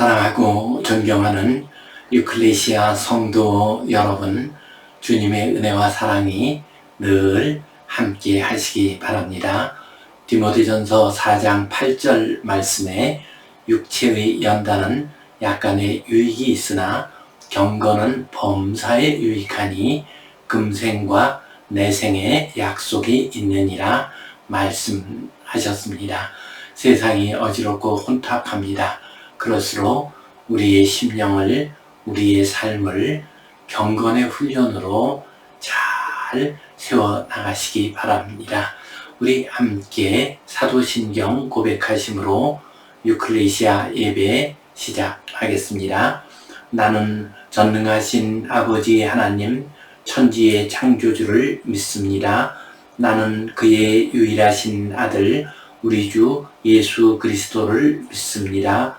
사랑하고 존경하는 유클레시아 성도 여러분, 주님의 은혜와 사랑이 늘 함께 하시기 바랍니다. 디모데전서 4장 8절 말씀에 육체의 연단은 약간의 유익이 있으나 경건은 범사에 유익하니 금생과 내생의 약속이 있느니라 말씀하셨습니다. 세상이 어지럽고 혼탁합니다. 그럴수록 우리의 심령을, 우리의 삶을 경건의 훈련으로 잘 세워 나가시기 바랍니다. 우리 함께 사도신경 고백하심으로 유클레시아 예배 시작하겠습니다. 나는 전능하신 아버지 하나님, 천지의 창조주를 믿습니다. 나는 그의 유일하신 아들, 우리 주 예수 그리스도를 믿습니다.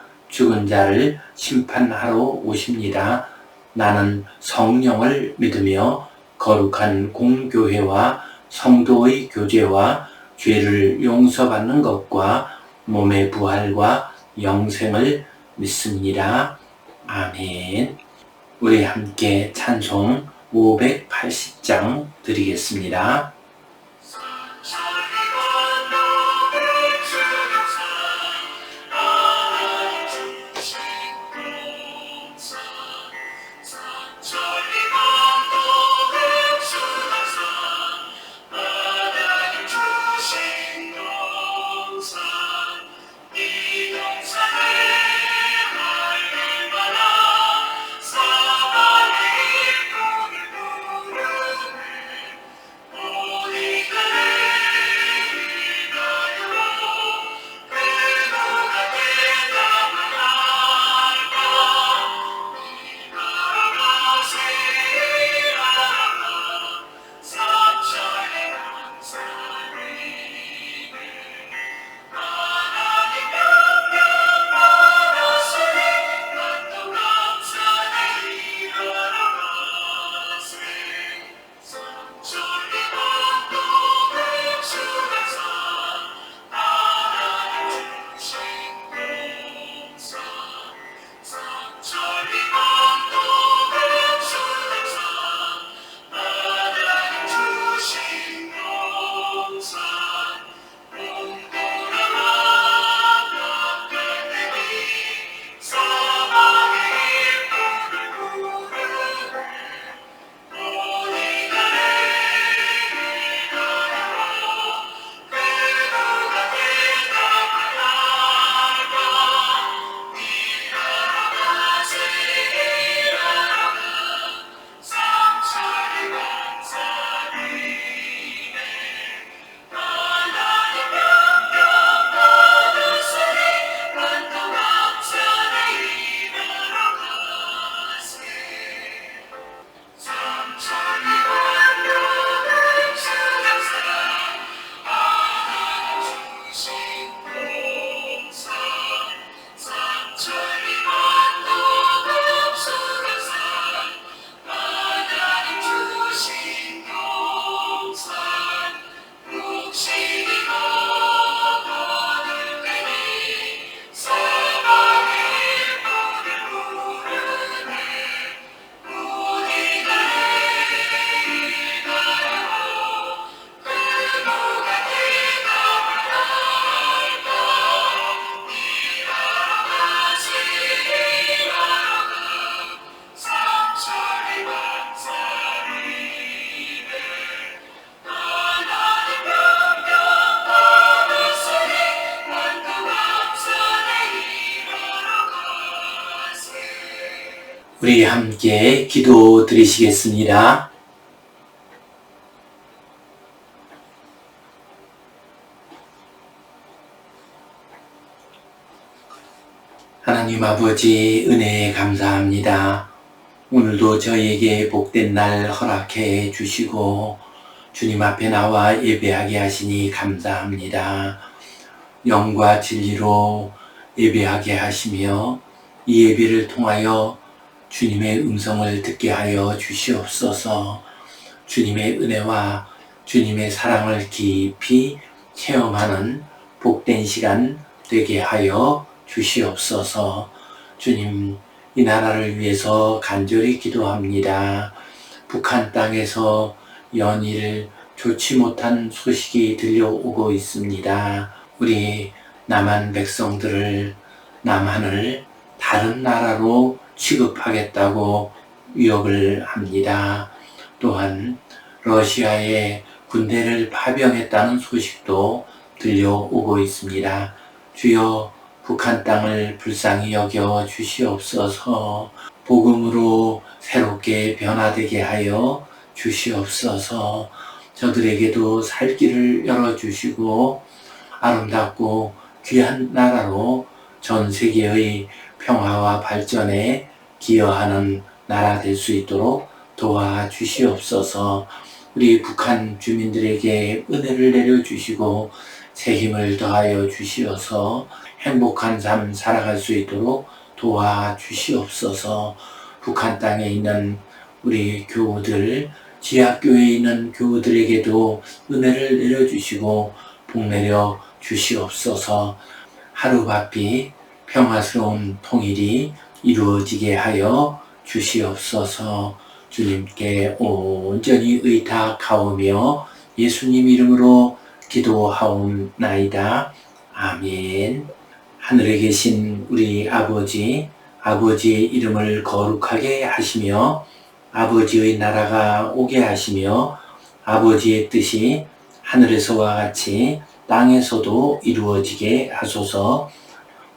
죽은 자를 심판하러 오십니다. 나는 성령을 믿으며 거룩한 공교회와 성도의 교제와 죄를 용서받는 것과 몸의 부활과 영생을 믿습니다. 아멘. 우리 함께 찬송 580장 드리겠습니다. 우리 함께 기도 드리시겠습니다. 하나님 아버지 은혜에 감사합니다. 오늘도 저희에게 복된 날 허락해 주시고 주님 앞에 나와 예배하게 하시니 감사합니다. 영과 진리로 예배하게 하시며 이 예배를 통하여 주님의 음성을 듣게 하여 주시옵소서 주님의 은혜와 주님의 사랑을 깊이 체험하는 복된 시간 되게 하여 주시옵소서 주님 이 나라를 위해서 간절히 기도합니다. 북한 땅에서 연일 좋지 못한 소식이 들려오고 있습니다. 우리 남한 백성들을 남한을 다른 나라로 취급하겠다고 위협을 합니다. 또한 러시아의 군대를 파병했다는 소식도 들려오고 있습니다. 주여 북한 땅을 불쌍히 여겨 주시옵소서 복음으로 새롭게 변화되게 하여 주시옵소서 저들에게도 살 길을 열어주시고 아름답고 귀한 나라로 전 세계의 평화와 발전에 기여하는 나라 될 수 있도록 도와주시옵소서. 우리 북한 주민들에게 은혜를 내려주시고 새 힘을 더하여 주시어서 행복한 삶 살아갈 수 있도록 도와주시옵소서. 북한 땅에 있는 우리 교우들, 지하교회에 있는 교우들에게도 은혜를 내려주시고 복 내려 주시옵소서. 하루바삐 평화스러운 통일이 이루어지게 하여 주시옵소서 주님께 온전히 의탁하오며 예수님 이름으로 기도하옵나이다. 아멘. 하늘에 계신 우리 아버지, 아버지의 이름을 거룩하게 하시며 아버지의 나라가 오게 하시며 아버지의 뜻이 하늘에서와 같이 땅에서도 이루어지게 하소서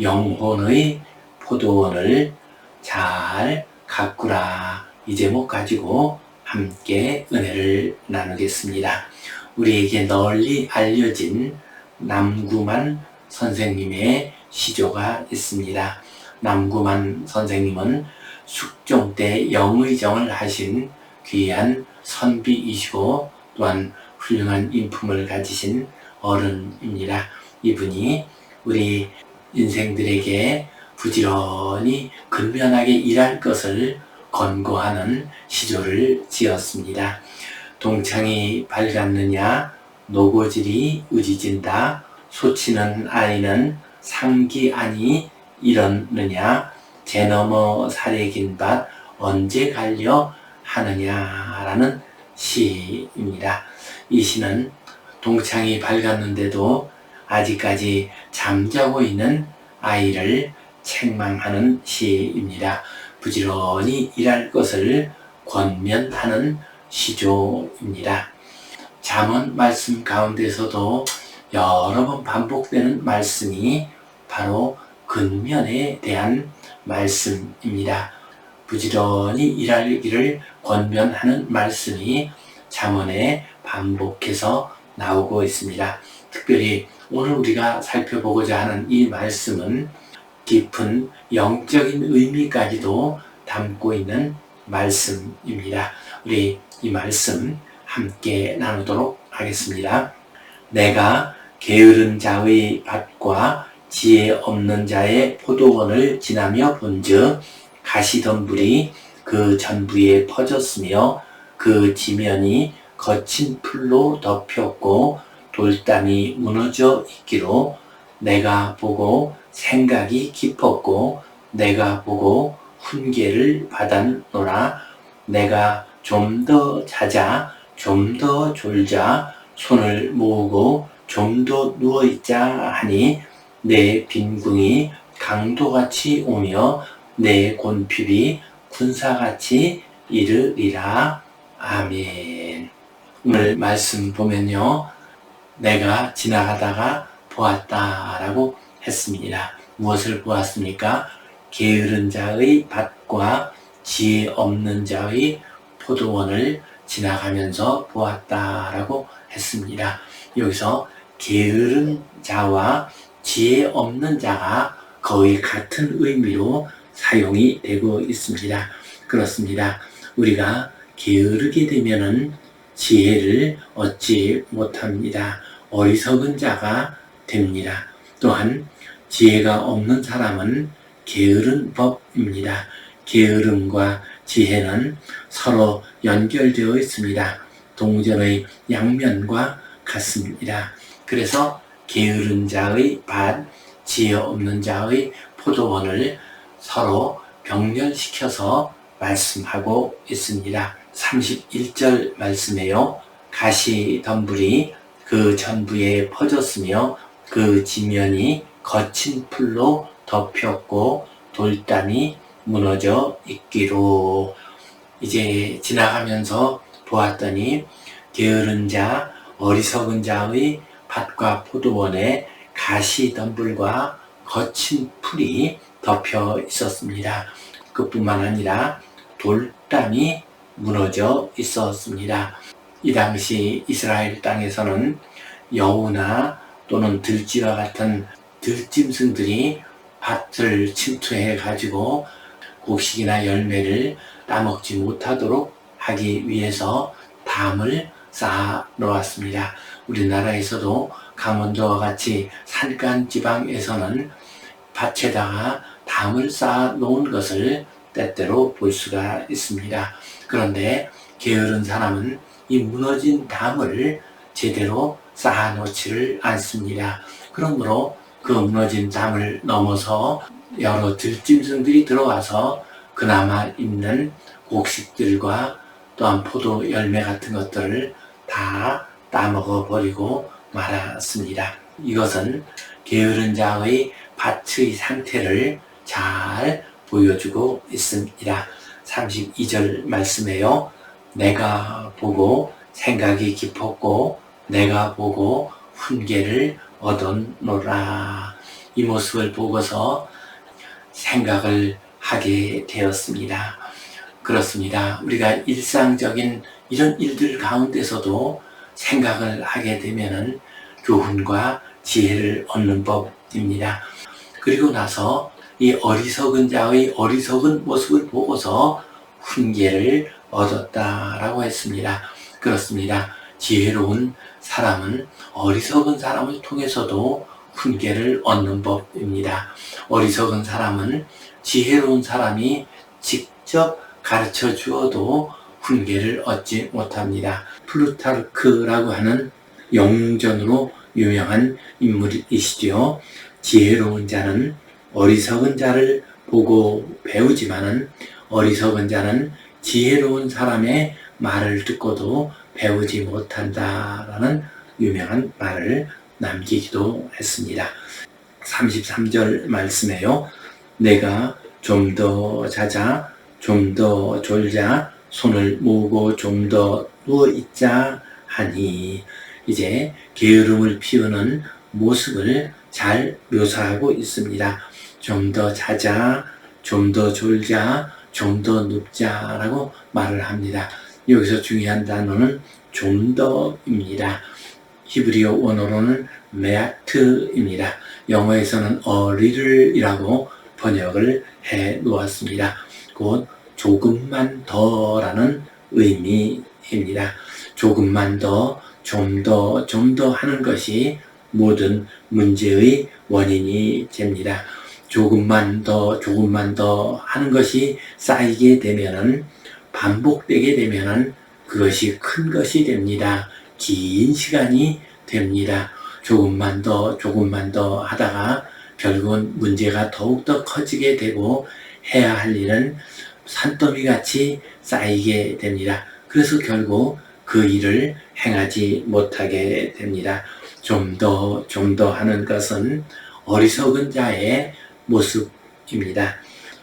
영혼의 포도원을 잘 가꾸라 이 제목 가지고 함께 은혜를 나누겠습니다. 우리에게 널리 알려진 남구만 선생님의 시조가 있습니다. 남구만 선생님은 숙종 때 영의정을 하신 귀한 선비이시고 또한 훌륭한 인품을 가지신 어른입니다. 이분이 우리 인생들에게 부지런히 근면하게 일할 것을 권고하는 시조를 지었습니다. 동창이 밝았느냐 노고질이 우지진다 소치는 아이는 상기아니 이렇느냐 제 넘어 사례긴 밭 언제 갈려 하느냐라는 시입니다. 이 시는 동창이 밝았는데도 아직까지 잠자고 있는 아이를 책망하는 시입니다. 부지런히 일할 것을 권면하는 시조입니다. 잠언 말씀 가운데서도 여러 번 반복되는 말씀이 바로 근면에 대한 말씀입니다. 부지런히 일하기를 권면하는 말씀이 잠언에 반복해서 나오고 있습니다. 특별히 오늘 우리가 살펴보고자 하는 이 말씀은 깊은 영적인 의미까지도 담고 있는 말씀입니다. 우리 이 말씀 함께 나누도록 하겠습니다. 내가 게으른 자의 밭과 지혜 없는 자의 포도원을 지나며 본즉 가시덤불이 그 전부에 퍼졌으며 그 지면이 거친 풀로 덮였고 돌담이 무너져 있기로 내가 보고 생각이 깊었고 내가 보고 훈계를 받았노라 내가 좀 더 자자 좀 더 졸자 손을 모으고 좀 더 누워있자 하니 내 빈궁이 강도같이 오며 내 곤핍이 군사같이 이르리라. 아멘. 말씀 보면요. 내가 지나가다가 보았다라고 했습니다. 무엇을 보았습니까? 게으른 자의 밭과 지혜 없는 자의 포도원을 지나가면서 보았다라고 했습니다. 여기서 게으른 자와 지혜 없는 자가 거의 같은 의미로 사용이 되고 있습니다. 그렇습니다. 우리가 게으르게 되면은 지혜를 얻지 못합니다. 어리석은 자가 됩니다. 또한 지혜가 없는 사람은 게으른 법입니다. 게으름과 지혜는 서로 연결되어 있습니다. 동전의 양면과 같습니다. 그래서 게으른 자의 밭, 지혜 없는 자의 포도원을 서로 병렬시켜서 말씀하고 있습니다. 31절 말씀에요. 가시 덤불이 그 전부에 퍼졌으며 그 지면이 거친 풀로 덮였고 돌담이 무너져 있기로 이제 지나가면서 보았더니 게으른 자, 어리석은 자의 밭과 포도원에 가시 덤불과 거친 풀이 덮여 있었습니다. 그뿐만 아니라 돌담이 무너져 있었습니다. 이 당시 이스라엘 땅에서는 여우나 또는 들쥐와 같은 들짐승들이 밭을 침투해 가지고 곡식이나 열매를 따먹지 못하도록 하기 위해서 담을 쌓아 놓았습니다. 우리나라에서도 강원도와 같이 산간 지방에서는 밭에다가 담을 쌓아 놓은 것을 때때로 볼 수가 있습니다. 그런데 게으른 사람은 이 무너진 담을 제대로 쌓아 놓지를 않습니다. 그러므로 그 무너진 담을 넘어서 여러 들짐승들이 들어와서 그나마 있는 곡식들과 또한 포도 열매 같은 것들을 다 따먹어 버리고 말았습니다. 이것은 게으른 자의 밭의 상태를 잘 보여주고 있습니다. 32절 말씀에요. 내가 보고 생각이 깊었고 내가 보고 훈계를 얻었노라. 이 모습을 보고서 생각을 하게 되었습니다. 그렇습니다. 우리가 일상적인 이런 일들 가운데서도 생각을 하게 되면은 교훈과 지혜를 얻는 법입니다. 그리고 나서 이 어리석은 자의 어리석은 모습을 보고서 훈계를 얻었다라고 했습니다. 그렇습니다. 지혜로운 사람은 어리석은 사람을 통해서도 훈계를 얻는 법입니다. 어리석은 사람은 지혜로운 사람이 직접 가르쳐 주어도 훈계를 얻지 못합니다. 플루타르크라고 하는 영전으로 유명한 인물이시죠. 지혜로운 자는 어리석은 자를 보고 배우지만은 어리석은 자는 지혜로운 사람의 말을 듣고도 배우지 못한다라는 유명한 말을 남기기도 했습니다. 33절 말씀에요. 내가 좀 더 자자, 좀 더 졸자, 손을 모으고 좀 더 누워 있자 하니 이제 게으름을 피우는 모습을 잘 묘사하고 있습니다. 좀 더 자자, 좀 더 졸자, 좀 더 눕자라고 말을 합니다. 여기서 중요한 단어는 좀 더입니다. 히브리어 원어로는 메아트입니다. 영어에서는 a little이라고 번역을 해 놓았습니다. 곧 조금만 더라는 의미입니다. 조금만 더, 좀 더, 좀 더 하는 것이 모든 문제의 원인이 됩니다. 조금만 더, 조금만 더 하는 것이 쌓이게 되면은 반복되게 되면은 그것이 큰 것이 됩니다. 긴 시간이 됩니다. 조금만 더, 조금만 더 하다가 결국은 문제가 더욱더 커지게 되고 해야 할 일은 산더미 같이 쌓이게 됩니다. 그래서 결국 그 일을 행하지 못하게 됩니다. 좀 더, 좀 더 하는 것은 어리석은 자의 모습입니다.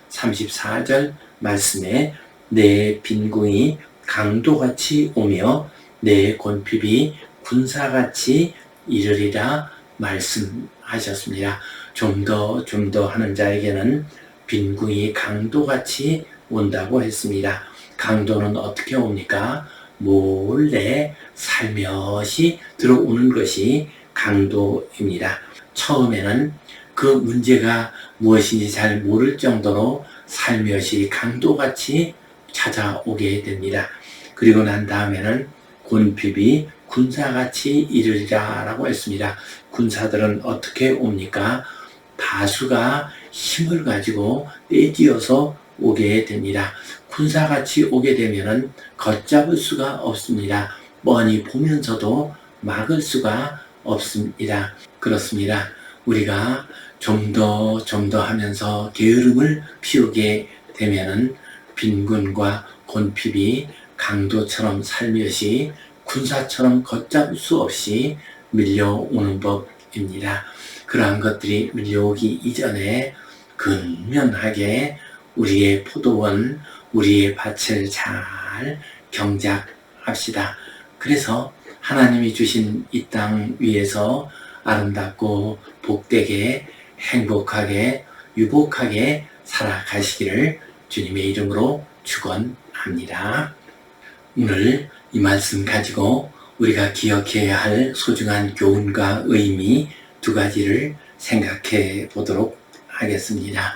34절 말씀에 내 빈궁이 강도같이 오며 내 곤핍이 군사같이 이르리라 말씀하셨습니다. 좀 더 좀 더 하는 자에게는 빈궁이 강도같이 온다고 했습니다. 강도는 어떻게 옵니까? 몰래 살며시 들어오는 것이 강도입니다. 처음에는 그 문제가 무엇인지 잘 모를 정도로 살며시 강도같이 찾아오게 됩니다. 그리고 난 다음에는 곤핍이 군사같이 이르리라 라고 했습니다. 군사들은 어떻게 옵니까? 다수가 힘을 가지고 떼지어서 오게 됩니다. 군사같이 오게 되면은 걷잡을 수가 없습니다. 뻔히 보면서도 막을 수가 없습니다. 그렇습니다. 우리가 좀 더 좀 더 하면서 게으름을 피우게 되면은 빈군과 곤핍이 강도처럼 살며시 군사처럼 걷잡을 수 없이 밀려오는 법입니다. 그러한 것들이 밀려오기 이전에 근면하게 우리의 포도원, 우리의 밭을 잘 경작합시다. 그래서 하나님이 주신 이 땅 위에서 아름답고 복되게 행복하게 유복하게 살아가시기를 주님의 이름으로 축원합니다. 오늘 이 말씀 가지고 우리가 기억해야 할 소중한 교훈과 의미 두 가지를 생각해 보도록 하겠습니다.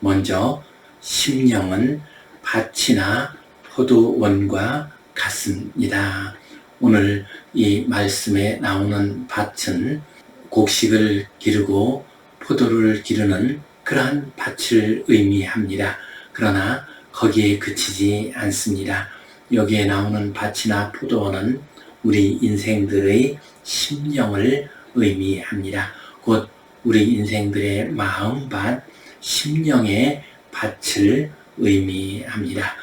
먼저 심령은 밭이나 포도원과 같습니다. 오늘 이 말씀에 나오는 밭은 곡식을 기르고 포도를 기르는 그러한 밭을 의미합니다. 그러나 거기에 그치지 않습니다. 여기에 나오는 밭이나 포도원은 우리 인생들의 심령을 의미합니다. 곧 우리 인생들의 마음밭, 심령의 밭을 의미합니다.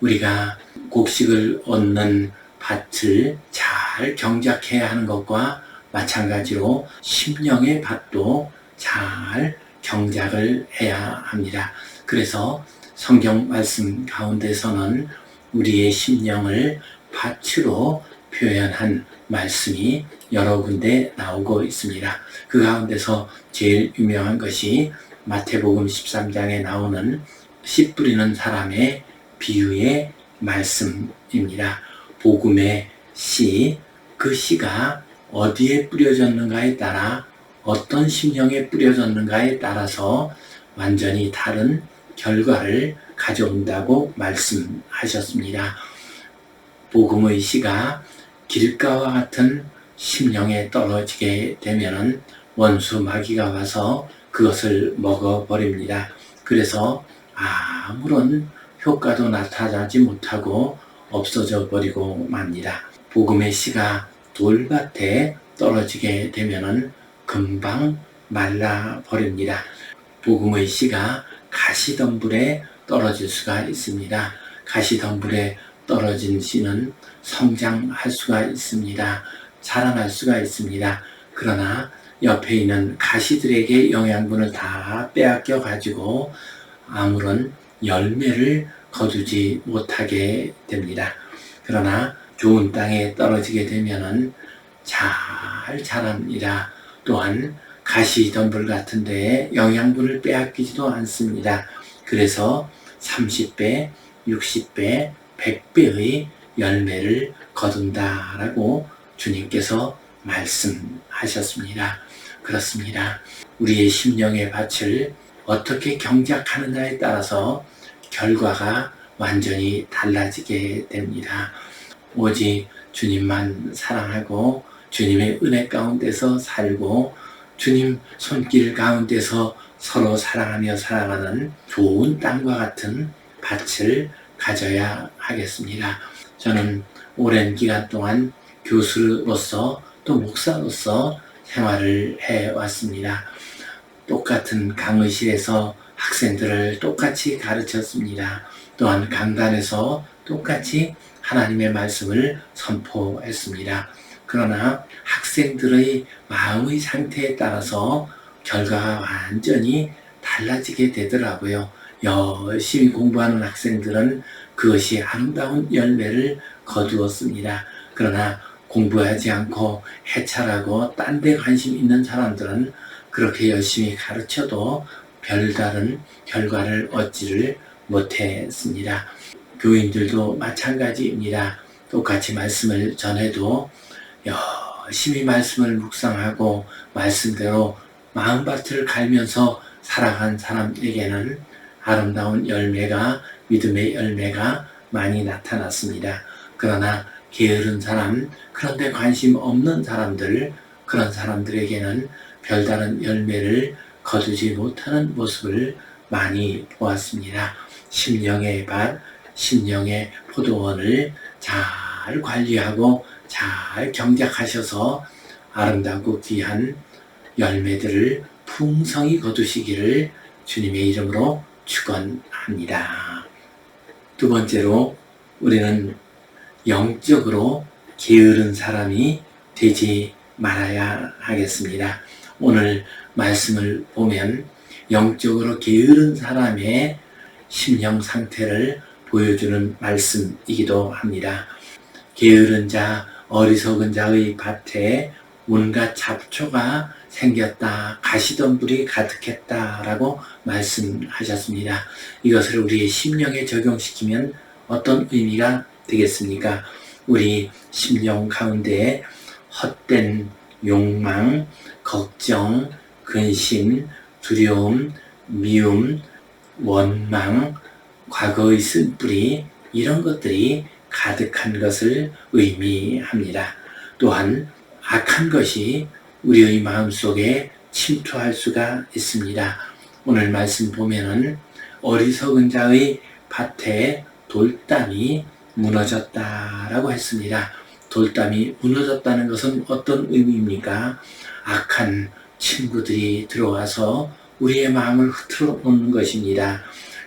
우리가 곡식을 얻는 밭을 잘 경작해야 하는 것과 마찬가지로 심령의 밭도 잘 경작을 해야 합니다. 그래서 성경 말씀 가운데서는 우리의 심령을 밭으로 표현한 말씀이 여러 군데 나오고 있습니다. 그 가운데서 제일 유명한 것이 마태복음 13장에 나오는 씨 뿌리는 사람의 비유의 말씀입니다. 복음의 씨, 그 씨가 어디에 뿌려졌는가에 따라 어떤 심령에 뿌려졌는가에 따라서 완전히 다른 결과를 가져온다고 말씀하셨습니다. 복음의 씨가 길가와 같은 심령에 떨어지게 되면은 원수 마귀가 와서 그것을 먹어버립니다. 그래서 아무런 효과도 나타나지 못하고 없어져 버리고 맙니다. 복음의 씨가 돌밭에 떨어지게 되면은 금방 말라 버립니다. 복음의 씨가 가시덤불에 떨어질 수가 있습니다. 가시덤불에 떨어진 씨는 성장할 수가 있습니다. 자라날 수가 있습니다. 그러나 옆에 있는 가시들에게 영양분을 다 빼앗겨 가지고 아무런 열매를 거두지 못하게 됩니다. 그러나 좋은 땅에 떨어지게 되면은 잘 자랍니다. 또한 가시 덤불 같은 데에 영양분을 빼앗기지도 않습니다. 그래서 30배, 60배, 100배의 열매를 거둔다라고 주님께서 말씀하셨습니다. 그렇습니다. 우리의 심령의 밭을 어떻게 경작하느냐에 따라서 결과가 완전히 달라지게 됩니다. 오직 주님만 사랑하고 주님의 은혜 가운데서 살고 주님 손길 가운데서 서로 사랑하며 살아가는 좋은 땅과 같은 밭을 가져야 하겠습니다. 저는 오랜 기간 동안 교수로서 또 목사로서 생활을 해 왔습니다. 똑같은 강의실에서 학생들을 똑같이 가르쳤습니다. 또한 강단에서 똑같이 하나님의 말씀을 선포했습니다. 그러나 학생들의 마음의 상태에 따라서 결과가 완전히 달라지게 되더라고요. 열심히 공부하는 학생들은 그것이 아름다운 열매를 거두었습니다. 그러나 공부하지 않고 해찰하고 딴 데 관심 있는 사람들은 그렇게 열심히 가르쳐도 별다른 결과를 얻지를 못했습니다. 교인들도 마찬가지입니다. 똑같이 말씀을 전해도 열심히 말씀을 묵상하고 말씀대로 마음밭을 갈면서 살아간 사람에게는 아름다운 열매가 믿음의 열매가 많이 나타났습니다. 그러나 게으른 사람, 그런데 관심 없는 사람들, 그런 사람들에게는 별다른 열매를 거두지 못하는 모습을 많이 보았습니다. 심령의 밭, 심령의 포도원을 잘 관리하고 잘 경작하셔서 아름답고 귀한 열매들을 풍성히 거두시기를 주님의 이름으로 축원합니다. 두 번째로 우리는 영적으로 게으른 사람이 되지 말아야 하겠습니다. 오늘 말씀을 보면 영적으로 게으른 사람의 심령 상태를 보여주는 말씀이기도 합니다. 게으른 자, 어리석은 자의 밭에 온갖 잡초가 생겼다. 가시덤불이 가득했다 라고 말씀하셨습니다. 이것을 우리의 심령에 적용시키면 어떤 의미가 되겠습니까? 우리 심령 가운데 헛된 욕망, 걱정, 근심, 두려움, 미움, 원망, 과거의 쓴뿌리 이런 것들이 가득한 것을 의미합니다. 또한 악한 것이 우리의 마음 속에 침투할 수가 있습니다. 오늘 말씀 보면은 어리석은 자의 밭에 돌담이 무너졌다라고 했습니다. 돌담이 무너졌다는 것은 어떤 의미입니까? 악한 친구들이 들어와서 우리의 마음을 흐트러 놓는 것입니다.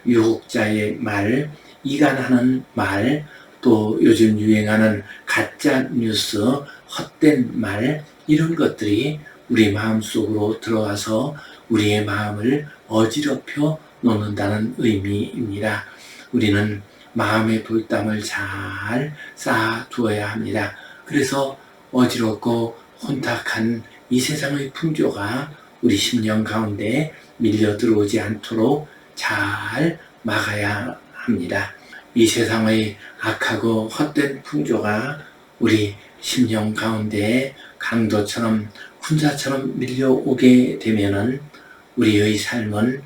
유혹자의 말, 이간하는 말, 또 요즘 유행하는 가짜 뉴스, 헛된 말, 이런 것들이 우리 마음 속으로 들어와서 우리의 마음을 어지럽혀 놓는다는 의미입니다. 우리는 마음의 돌담을 잘 쌓아 두어야 합니다. 그래서 어지럽고 혼탁한 이 세상의 풍조가 우리 심령 가운데 밀려 들어오지 않도록 잘 막아야 합니다. 이 세상의 악하고 헛된 풍조가 우리 심령 가운데 강도처럼 군사처럼 밀려오게 되면은 우리의 삶은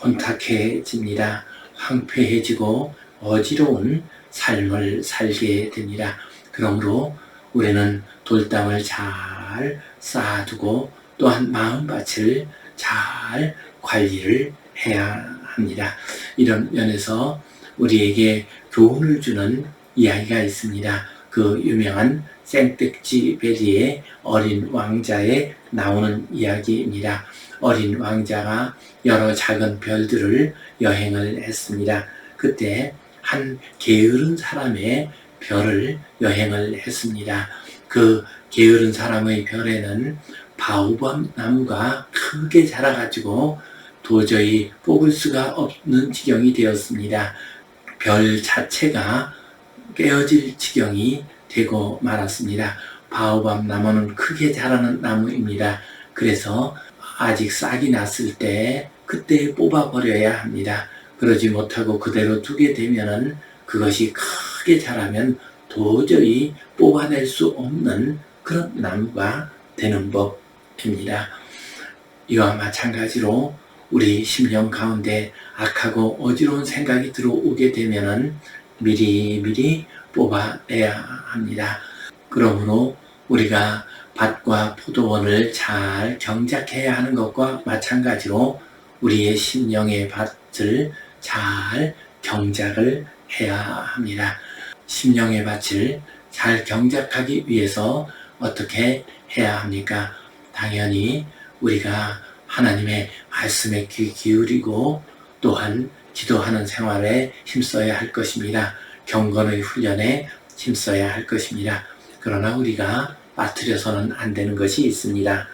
혼탁해집니다. 황폐해지고 어지러운 삶을 살게 됩니다. 그러므로 우리는 돌담을 잘 쌓아두고 또한 마음밭을 잘 관리를 해야 합니다. 이런 면에서 우리에게 교훈을 주는 이야기가 있습니다. 그 유명한 생텍쥐 베리의 어린 왕자에 나오는 이야기입니다. 어린 왕자가 여러 작은 별들을 여행을 했습니다. 그때 한 게으른 사람의 별을 여행을 했습니다. 그 게으른 사람의 별에는 바오밤 나무가 크게 자라가지고 도저히 뽑을 수가 없는 지경이 되었습니다. 별 자체가 깨어질 지경이 되고 말았습니다. 바오밤 나무는 크게 자라는 나무입니다. 그래서 아직 싹이 났을 때 그때 뽑아버려야 합니다. 그러지 못하고 그대로 두게 되면은 그것이 크게 자라면 도저히 뽑아낼 수 없는 그런 나무가 되는 법입니다. 이와 마찬가지로 우리 심령 가운데 악하고 어지러운 생각이 들어오게 되면은 미리 미리 뽑아내야 합니다. 그러므로 우리가 밭과 포도원을 잘 경작해야 하는 것과 마찬가지로 우리의 심령의 밭을 잘 경작을 해야 합니다. 심령의 밭을 잘 경작하기 위해서 어떻게 해야 합니까? 당연히 우리가 하나님의 말씀에 귀 기울이고 또한 기도하는 생활에 힘써야 할 것입니다. 경건의 훈련에 힘써야 할 것입니다. 그러나 우리가 빠뜨려서는 안 되는 것이 있습니다.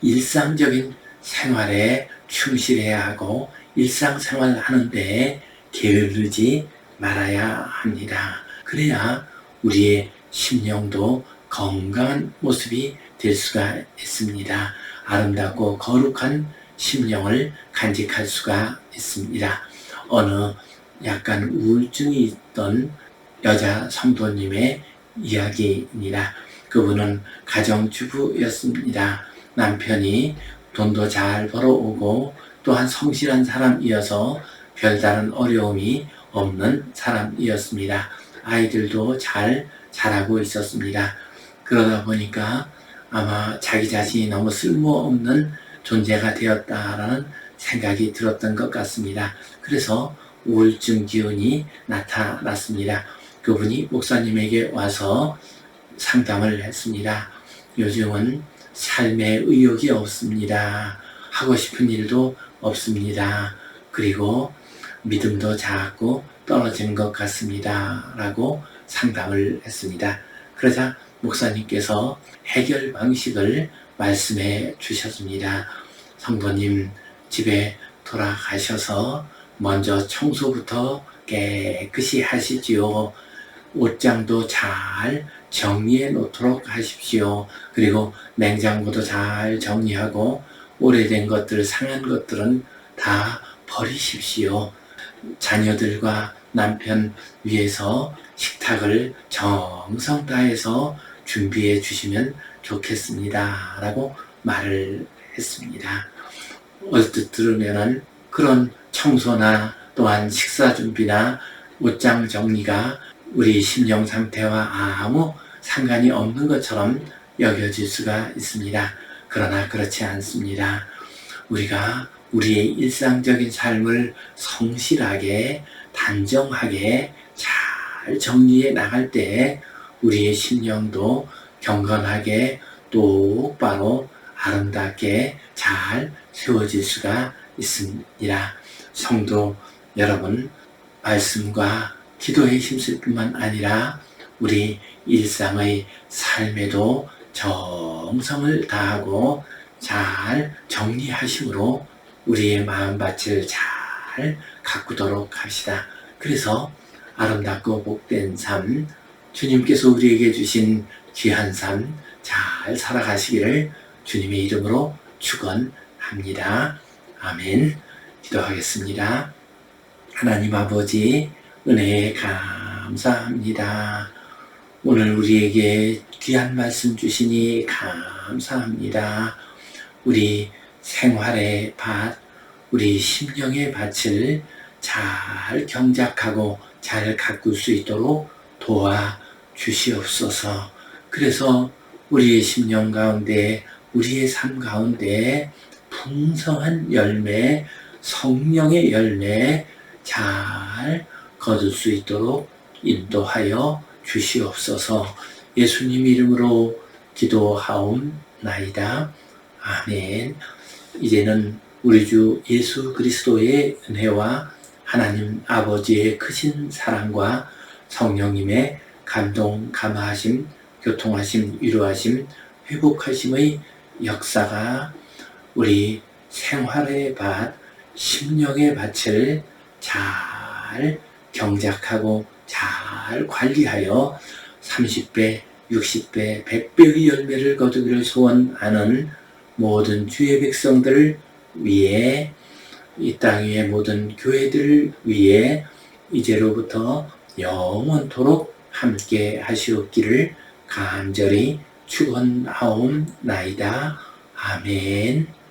일상적인 생활에 충실해야 하고 일상생활 하는데 게으르지 말아야 합니다. 그래야 우리의 심령도 건강한 모습이 될 수가 있습니다. 아름답고 거룩한 심령을 간직할 수가 있습니다. 어느 약간 우울증이 있던 여자 성도님의 이야기입니다. 그분은 가정주부였습니다. 남편이 돈도 잘 벌어오고 또한 성실한 사람이어서 별다른 어려움이 없는 사람이었습니다. 아이들도 잘 자라고 있었습니다. 그러다 보니까 아마 자기 자신이 너무 쓸모없는 존재가 되었다라는 생각이 들었던 것 같습니다. 그래서 우울증 기운이 나타났습니다. 그분이 목사님에게 와서 상담을 했습니다. 요즘은 삶에 의욕이 없습니다. 하고 싶은 일도 없습니다. 그리고 믿음도 작고 떨어진 것 같습니다. 라고 상담을 했습니다. 그러자 목사님께서 해결 방식을 말씀해 주셨습니다. 성도님 집에 돌아가셔서 먼저 청소부터 깨끗이 하시지요. 옷장도 잘 정리해 놓도록 하십시오. 그리고 냉장고도 잘 정리하고 오래된 것들, 상한 것들은 다 버리십시오. 자녀들과 남편 위해서 식탁을 정성 다해서 준비해 주시면 좋겠습니다. 라고 말을 했습니다. 얼뜻 들으면은 그런 청소나 또한 식사 준비나 옷장 정리가 우리 심령 상태와 아무 상관이 없는 것처럼 여겨질 수가 있습니다. 그러나 그렇지 않습니다. 우리가 우리의 일상적인 삶을 성실하게 단정하게 잘 정리해 나갈 때 우리의 심령도 경건하게 똑바로 아름답게 잘 세워질 수가 있습니다. 성도 여러분, 말씀과 기도에 힘쓸 뿐만 아니라 우리 일상의 삶에도 정성을 다하고 잘 정리하심으로 우리의 마음밭을 잘 가꾸도록 합시다. 그래서 아름답고 복된 삶, 주님께서 우리에게 주신 귀한 삶 잘 살아가시기를 주님의 이름으로 축원합니다. 아멘. 기도하겠습니다. 하나님 아버지 은혜에 감사합니다. 오늘 우리에게 귀한 말씀 주시니 감사합니다. 우리 생활의 밭, 우리 심령의 밭을 잘 경작하고 잘 가꿀 수 있도록 도와 주시옵소서. 그래서 우리의 심령 가운데, 우리의 삶 가운데 풍성한 열매, 성령의 열매 잘 거둘 수 있도록 인도하여 주시옵소서 예수님 이름으로 기도하옵나이다. 아멘. 이제는 우리 주 예수 그리스도의 은혜와 하나님 아버지의 크신 사랑과 성령님의 감동, 감화하심, 교통하심, 위로하심, 회복하심의 역사가 우리 생활의 밭, 심령의 밭을 잘 경작하고 잘 관리하여 30배, 60배, 100배의 열매를 거두기를 소원하는 모든 주의 백성들을 위해 이땅 위의 모든 교회들을 위해 이제로부터 영원토록 함께 하시옵기를 간절히 축원하옵나이다. 아멘.